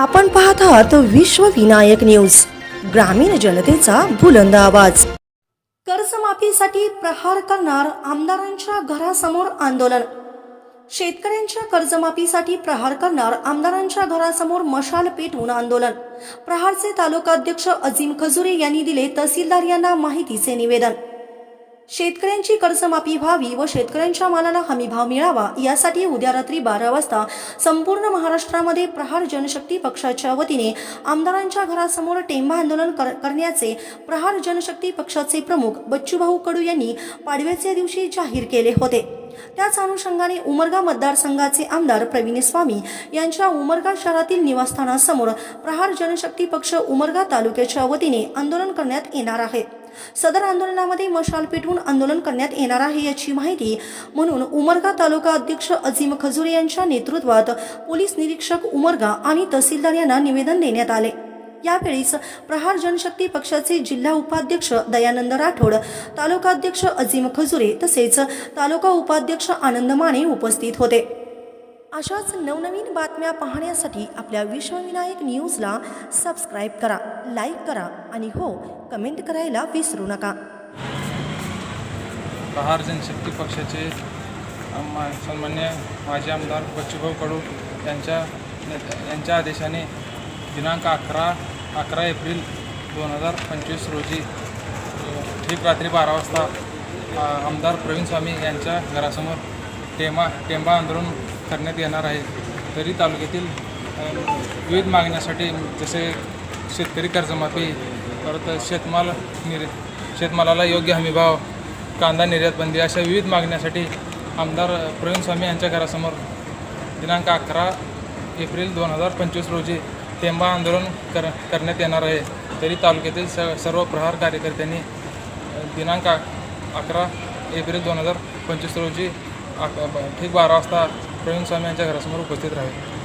आपण पाहत आहात विश्वविनायक न्यूज ग्रामीण जनतेचा बुलंद आवाज. कर्जमाफीसाठी प्रहार करणार आमदारांच्या घरासमोर आंदोलन. शेतकऱ्यांच्या कर्जमाफीसाठी प्रहार करणार आमदारांच्या घरासमोर मशाल पेटवून आंदोलन. प्रहारचे तालुकाध्यक्ष अजिम खजुरे यांनी दिले तहसीलदार यांना माहितीचे निवेदन. शेतकऱ्यांची कर्जमाफी व्हावी व शेतकऱ्यांच्या मालाला हमीभाव मिळावा यासाठी उद्या रात्री बारा वाजता संपूर्ण महाराष्ट्रामध्ये प्रहार जनशक्ती पक्षाच्या वतीने आमदारांच्या घरासमोर टेंबा आंदोलन कर- करण्याचे प्रहार जनशक्ती पक्षाचे प्रमुख बच्चूभाऊ कडू यांनी पाडव्याच्या दिवशी जाहीर केले होते. त्याच अनुषंगाने उमरगा मतदारसंघाचे आमदार प्रवीण स्वामी यांच्या उमरगा शहरातील निवासस्थानासमोर प्रहार जनशक्ती पक्ष उमरगा तालुक्याच्या वतीने आंदोलन करण्यात येणार आहे. सदर आंदोलनामध्ये मशाल पेटवून आंदोलन करण्यात येणार आहे याची माहिती म्हणून उमरगा तालुका अध्यक्ष अझीम खजुरे यांच्या नेतृत्वात पोलीस निरीक्षक उमरगा आणि तहसीलदार यांना निवेदन देण्यात आले. यावेळीच प्रहार जनशक्ती पक्षाचे जिल्हा उपाध्यक्ष दयानंद राठोड तालुकाध्यक्ष अजिम खजुरे तसेच तालुका उपाध्यक्ष आनंद माने उपस्थित होते. अशाच नवनवीन बातम्या पाहण्यासाठी आपल्या विश्वविनायक न्यूजला सबस्क्राईब करा लाईक करा आणि हो कमेंट करायला विसरू नका. प्रहार जनशक्ती पक्षाचे सन्मान्य माजी आमदार बच्चूभाऊ कडू यांच्या यांच्या आदेशाने दिनांक अकरा अकरा एप्रिल दोन हजार पंचवीस रोजी ठीक रात्री बारा वाजता आमदार प्रवीण स्वामी यांच्या घरासमोर टेमा टेंबा आंदोलन करण्यात येणार आहे. तरी तालुक्यातील विविध मागण्यासाठी जसे शेतकरी कर्जमाफी परत शेतमाल निर शेतमालाला योग्य हमीभाव कांदा निर्यातबंदी अशा विविध मागण्यासाठी आमदार प्रवीण स्वामी यांच्या घरासमोर दिनांक अकरा एप्रिल दोन हजार पंचवीस रोजी टेंबा आंदोलन कर करण्यात येणार आहे. तरी तालुक्यातील स सर्व प्रहार कार्यकर्त्यांनी दिनांक अकरा एप्रिल दोन हजार पंचवीस रोजी ठीक बारा वाजता प्रवीण स्वामी यांच्या घरासमोर उपस्थित राहील